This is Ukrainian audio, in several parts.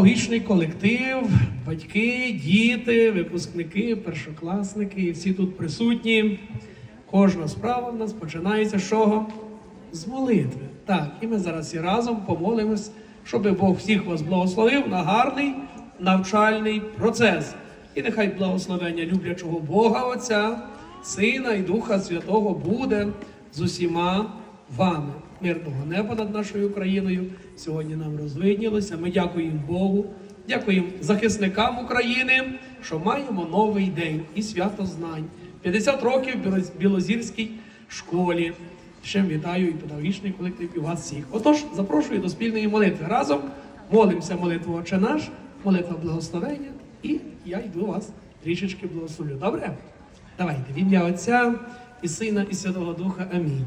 Логічний колектив, батьки, діти, випускники, першокласники, і всі тут присутні. Кожна справа в нас починається з чого? З молитви. Так, і ми зараз всі разом помолимось, щоб Бог всіх вас благословив на гарний навчальний процес. І нехай благословення люблячого Бога Отця, Сина і Духа Святого буде з усіма вами. Мирного неба над нашою країною сьогодні нам розвиднілося. Ми дякуємо Богу, дякуємо захисникам України, що маємо новий день і свято знань. 50 років Білозірській школі. Ще вітаю і педагогічний колектив, і вас всіх. Отож, запрошую до спільної молитви. Разом молимося молитву Отче наш, молитва благословення, і я йду вас трішечки благословлю. Добре? Давайте в ім'я Отця і Сина, і Святого Духа. Амінь.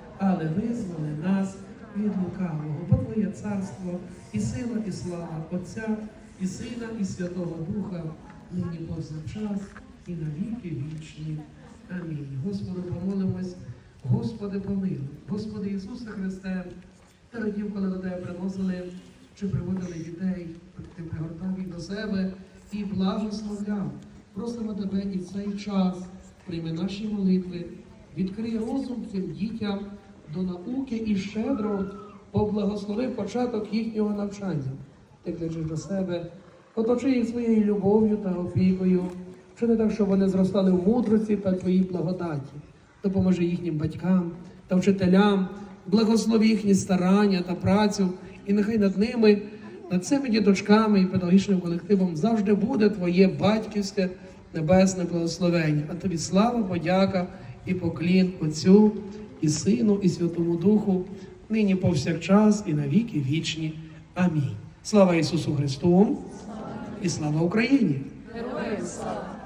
але визволи нас від лукавого, бо Твоє царство, і сила, і слава Отця, і Сина, і Святого Духа, нині повсякчас, і на віки вічні. Амінь. Господу помолимось, Господи помилуй, Господи Ісусе Христе, ти радів, коли до Тебе приносили чи приводили дітей, ти пригортав їх до себе і благословляв. Просимо Тебе і цей час прийми наші молитви, відкрий розум цим дітям до науки і щедро поблагослови початок їхнього навчання. Ти кличеш до себе, оточи їх своєю любов'ю та опікою, вчини так, щоб вони зростали в мудрості та твоїй благодаті. Допоможи їхнім батькам та вчителям, благослови їхні старання та працю, і нехай над ними, над цими діточками і педагогічним колективом завжди буде твоє батьківське небесне благословення. А тобі слава, подяка і поклін Отцю і Сину, і Святому Духу, нині повсякчас і на віки вічні. Амінь. Слава Ісусу Христу і слава Україні! Героям слава!